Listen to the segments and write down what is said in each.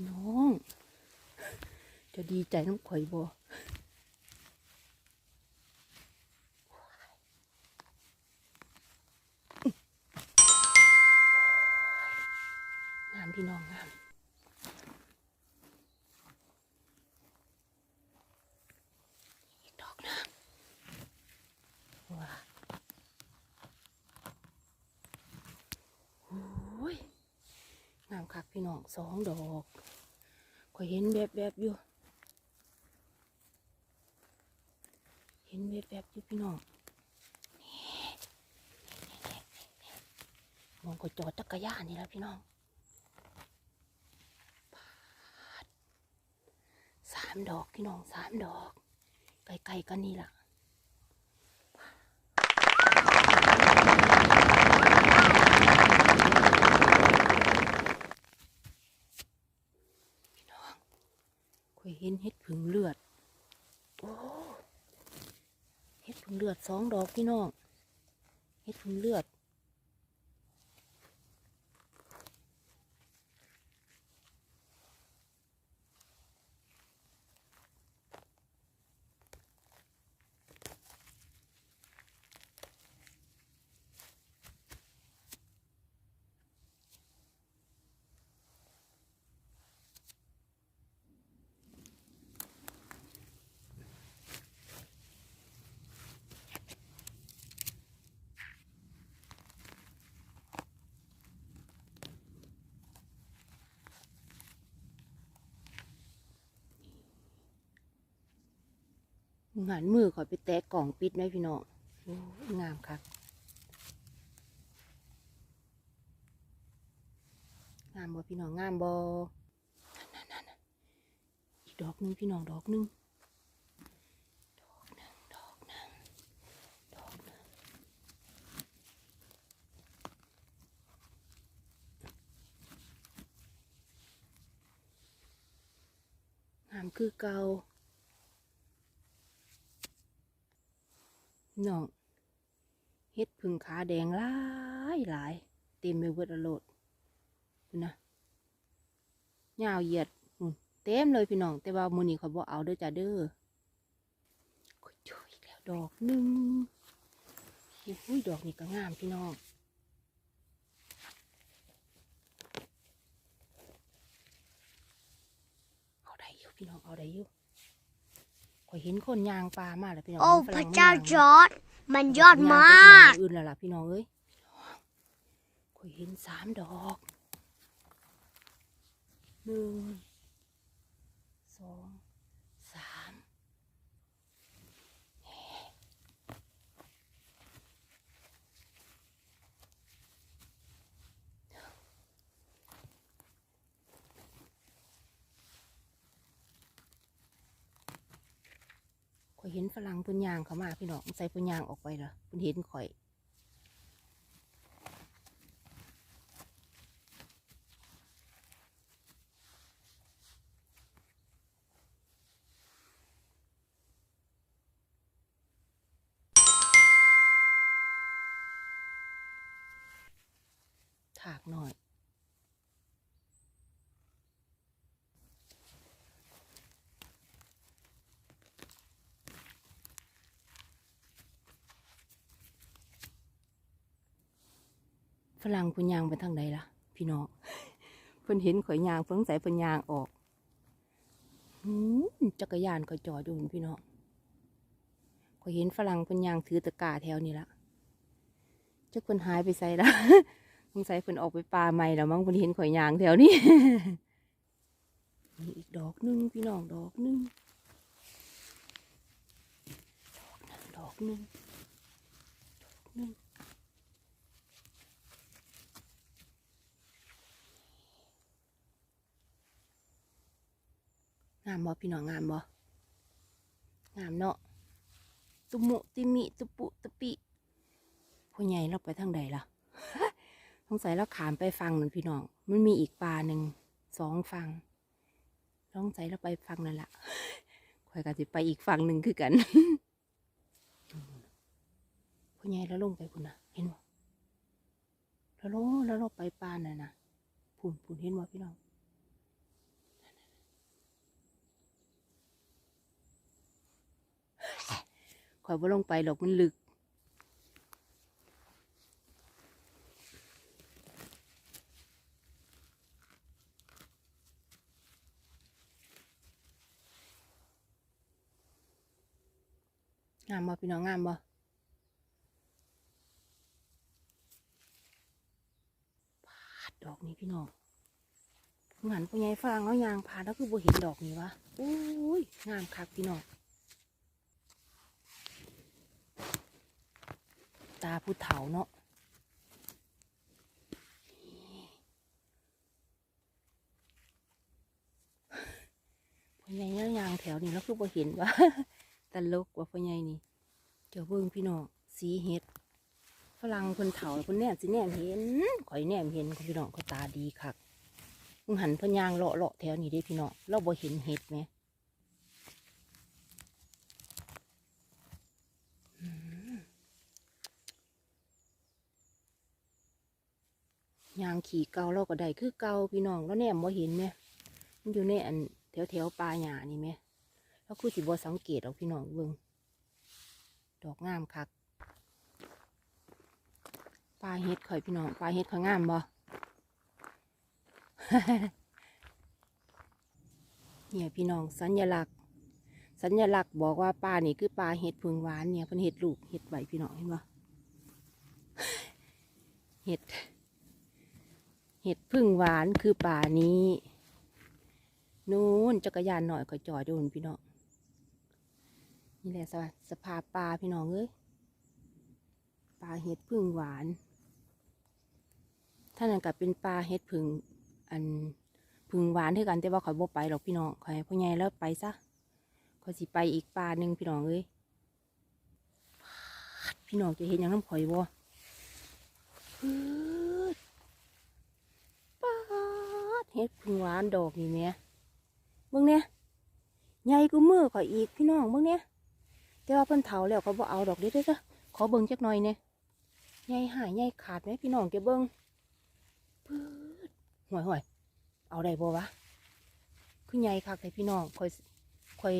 พี่น้อง จะดีใจน้ำข่อยบ่งามพี่น้องงาม อีกดอกหนึงว้าโอ้ย งามคัก พี่น้องสองดอกข่อยเห็นแบบแบบๆอยู่ เห็นแบบแบบๆอยู่พี่น้องมองก็จอดจักรยานนี่แหล้วพี่น้องสามดอกพี่น้องสามดอกไกลๆกันนี่ล่ะ พี่น้องข่อย เห็นเห็ดผึ่งเลือด โอ้เห็ดผึ่งเลือดสองดอกพี่น้อง เห็ดผึ่งเลือด งานมือขอไปแตะกล่องปิดไหมพี่น้องงามคักงามบ่พี่น้องงามบ่นั่นนั่นอีกดอกหนึงพี่น้องดอกนึงดอกนึงดอกหนึ่งดอกหนึ่งงามคือเก่า น้องเฮ็ดพึ่งขาแดงหลายหลายเต็มไปเบิดอโลดนะยาวเหยียดเต็มเลยพี่น้อง แต่ว่ามือนี้เขาบ่เอาเด้อจ้าเด้อก็เจออีกแล้วดอกหนึ่งอุ้ยดอกนี้ก็งามพี่น้องเอาได้อยู่พี่น้องเอาได้อยู่ ข่อยเห็นคนยางปลามาแล้วพี่น้องโอ้ห็นฝพรั่ระงเจ้ามันจย่างอร์ดมันยอดมากอื่นแล้วล่ะพี่น้องเอ้ยข่อยเห็นสามดอกหนึ่งสองสามข่อยเห็นฝรั่งเพิ่นยางเขามาพี่น้องใส่เพิ่นยางออกไปเหรอเพิ่นเห็นข่อยถากหน่อย ฝรั่งเพิ่นยางไปทางใดล่ะ พี่น้องเพิ่นเห็นข่อยยางเพิ่งใส่เพิ่นยางออกหืมจักรยานข่อยจอดอยู่พี่น้องข่อยเห็นฝรั่งเพิ่นยางถือตะกร้าแถวนี้ละจักเพิ่นหายไปใส่ละสงสัยเพิ่นออกไปป่าใหม่แล้วมั้งเพิ่นเห็นข่อยยางแถวนี้มีอีกดอกหนึงพี่น้องดอกหนึงดอกหนึงดอกนึง งามบ่พี่น้องงามบ่งามเนาะตุมุติมิตุปุตะปิพ่อใหญ่เราไปทางใดล่ะสงสัยเราขามไปฟังนั่นพี่น้อง มันมีอีกปลาหนึ่งสองฟังสงสัยเราไปฟังนั่นละข่อยก็สิไปอีกฝั่งหนึ่งคือกันพ่อใหญ่แล้วลงไปพุ่นะเห็นบ่แล้วลงแล้วเราไปปลาน่ะนะพุ่นพุ่นเห็นบ่พี่น้อง ข่อยบ่ลงไปหรอกมันลึก งามบ่พี่น้องงามบ่ปาดดอกนี้พี่น้องหันไปไงฟางแล้วยางพาดแล้วคือบ่เห็นดอกนี้วะอุ้ยงามคักพี่น้อง ตาผู้เฒ่าเนาะพ่อใหญ่แล้วยางแถวนี้แล้วคือบ่เห็นวะตลกว่าพ่อใหญ่นี่เจ้าเบิ่งพี่น้องสีเห็ดฝรั่งคนเฒ่าคนแนมสิแนมเห็นข่อยแนมเห็นพี่น้องเขาตาดีคักมึงหันพนยางเลาะเลาะแถวนี้ได้พี่น้องเราบ่เห็นเห็ดไหม ยางขี่เกาเราก็ได้คือเกาพี่น้องแล้วแนมบ่เห็นไหมมันอยู่ในอันแถวแถวป่าหญ้านี่ไหมแล้วคือสิบ่สังเกตเอาพี่น้องเบิ่งดอกงามคักปลาเฮ็ดข่อยพี่น้องปลาเฮ็ดข่อยงามบ่เนี่ยพี่น้องสัญลักษณ์ สัญลักษณ์บอกว่าปลานี่คือปลาเห็ดพึงหวานเนี่ยเพิ่นเห็ดลูกเห็ดใบพี่น้องเห็นบ่เห็ด เห็ดพึ่งหวานคือป่านี้นู้นจักรยานหน่อยก็จอดอยู่นู่นพี่น้องนี่แหละสภาสภาพปลาพี่น้องเอ้ยปลาเห็ดพึ่งหวานท่านั้นกับเป็นปลาเห็ดพึ่งอันพึ่งหวานเท่ากันแต่ว่าข่อยบ่ไปหรอกพี่น้องข่อยให้พ่อใหญ่แล้วไปซะข่อยสิไปอีกปลาหนึ่งพี่น้องเอ้ยพี่น้องจะเห็นอย่างน้ำข่อยบ่ปื๊ดปา เฮ็ดพึ่งหวานดอกนี่แม่เบิ่งเนี่ยใหญ่กูมือข่อยอีกพี่น้องเบิ่งเนี่ยแต่ว่าเพิ่นเฒ่าแล้วเขาบ่เอาดอกเด็ดเด้อขอเบิ่งจักหน่อยเนี่ยใหญ่หายใหญ่ขาดไหมพี่น้องแกเบิ่งปื๊ดห่วยห่วยเอาได้บ่วะคือใหญ่คักแต่พี่น้องข่อยข่อย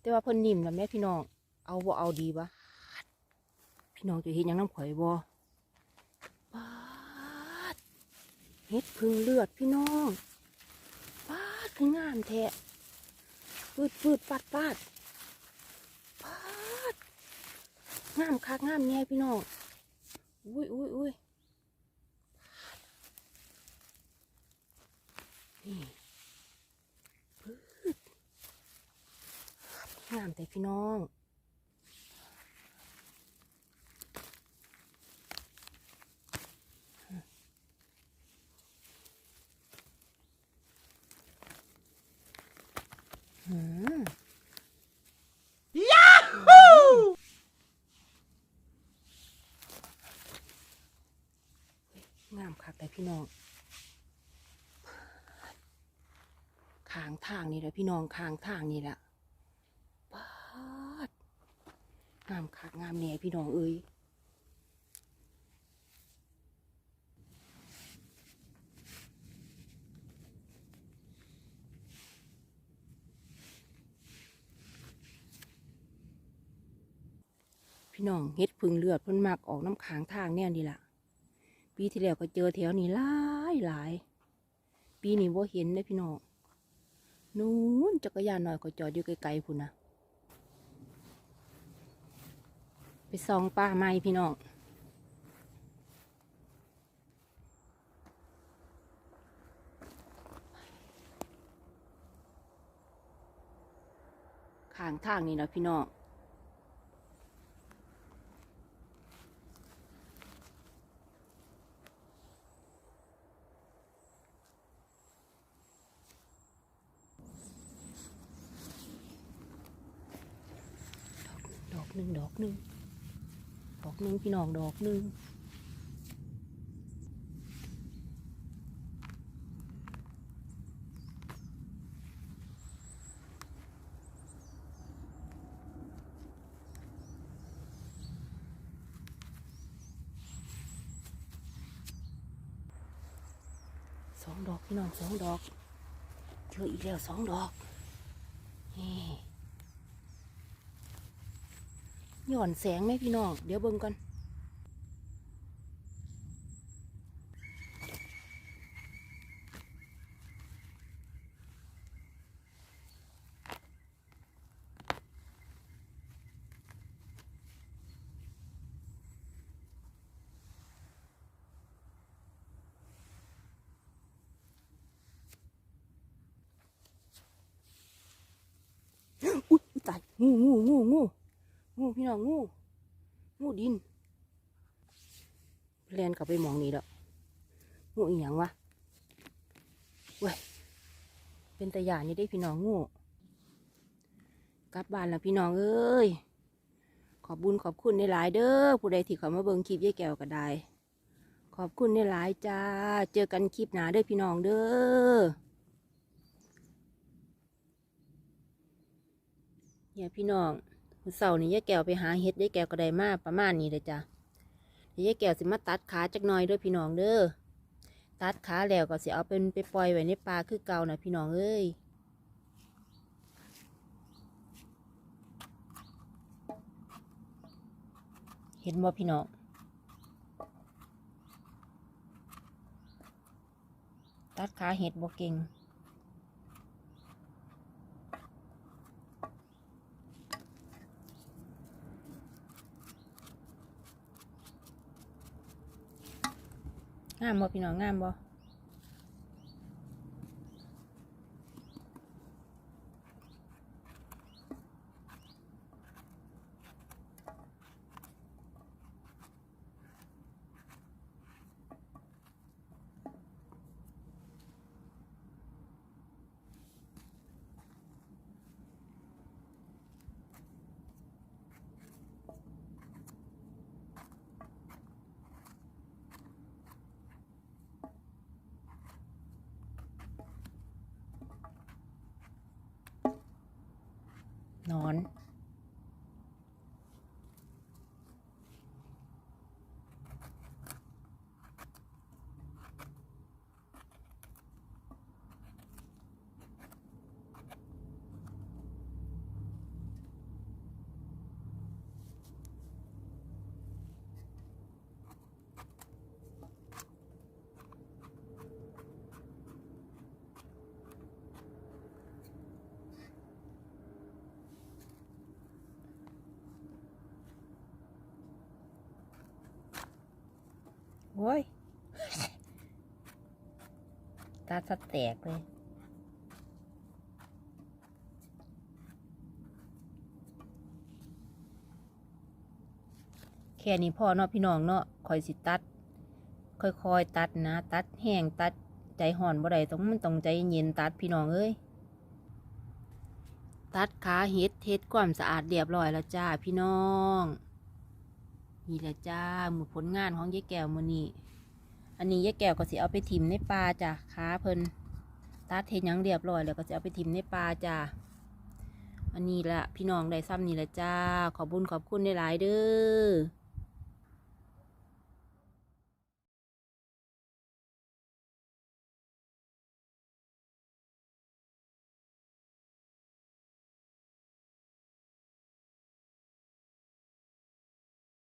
แต่ว่าเพิ่นนิ่มแล้วแม่พี่น้องเอาบ่เอาดีวะพี่น้องจะเห็นยังน้ำข่อยบ่ปาด เฮ็ดพึ่งเลือดพี่น้องปาดคืองามแท้ฟืดฟืดปัดปัดปาดงามคักงามแน่พี่น้องอุ้ยอุ้ยอุ้ยนี่ฟืดงามแต่พี่น้อง อืม งามคักแต่ พี่น้องขางทางนี่แหละพี่น้องขางทางนี่แหละปาดงามคักงามแหน่พี่น้องเอ้ยพี่น้องเฮ็ดพึ่งเลือดเพิ่นมักออกน้ำขางทางแน่นี่ล่ะ ปีที่แล้วก็เจอแถวนี้หลายหลาย ปีนี้ว่าเห็นเลยพี่น้องนู้นจักรยานหน่อยก็จอดอยู่ไกลๆพุ่นนะไปส่องป้าไม้พี่น้องข้างทางนี่นะพี่น้อง ดอก หนึ่งดอกหนึ่งดอกหนึ่งพี่น้องดอกหนึ่งสองดอกพี่น้องสองดอกเจออีกแล้วสองดอกนี่ ห ย่อนแสงไหมพี่น้อง เดี๋ยวเบิ่งก่อนตายงูงูงูงู งูพี่น้องงูงูดินเรียนกลับไปมองนี้แล้วงูอีหยังวะเว้ยเป็นตะยานนี่ได้พี่น้องงูกลับบ้านแล้วพี่น้องเอ้ยขอบบุญขอบคุณในหลายเด้อผู้ใดที่เขามาเบิ่งคลิปยายแก้วก็ได้ ขอบคุณในหลายจ้า เจอกันคลิปหน้าเด้อพี่น้องเด้อเนี่ยพี่น้อง มือเสาร์นี้ยายแก้วไปหาเห็ดยายแก้วก็ได้มาประมาณนี้เลยจ้ะยายแก้วสิมาตัดขาจักหน่อยด้วยพี่น้องเด้อ ตัดขาแล้วก็สิเอาเป็นไปปล่อยไว้ในป่าคือเก่านะพี่น้องเอ้ยเห็นบ่พี่น้องตัดขาเห็ดบ่เก่ง งามบ่พี่น้องงามบ่ นอน โอ้ย ตาสแตกเลยแค่นี้พ่อเนาะพี่น้องเนาะคอยสิตัด ค่อยๆตัดนะ ตัดแห้งตัดใจห่อนบ่ได้ต้องมันต้องใจเย็นตัดพี่น้องเอ้ยตัดขาเฮ็ดเฮ็ดความสะอาดเรียบร้อยแล้วจ้าพี่น้อง นี่แหละจ้าหมือผลงานของยายแก้วมือนี่อันนี้ยายแก้วก็สิเอาไปถิ่มในปลาจ้ะขาเพิ่นตัดเทยังเรียบร้อยแล้วก็จะเอาไปถิ่มในปลาจ้ะอันนี้ละพี่น้องได้ซ้ำนี่แหละจ้า ขอบุญขอบคุณในหลายเด้อ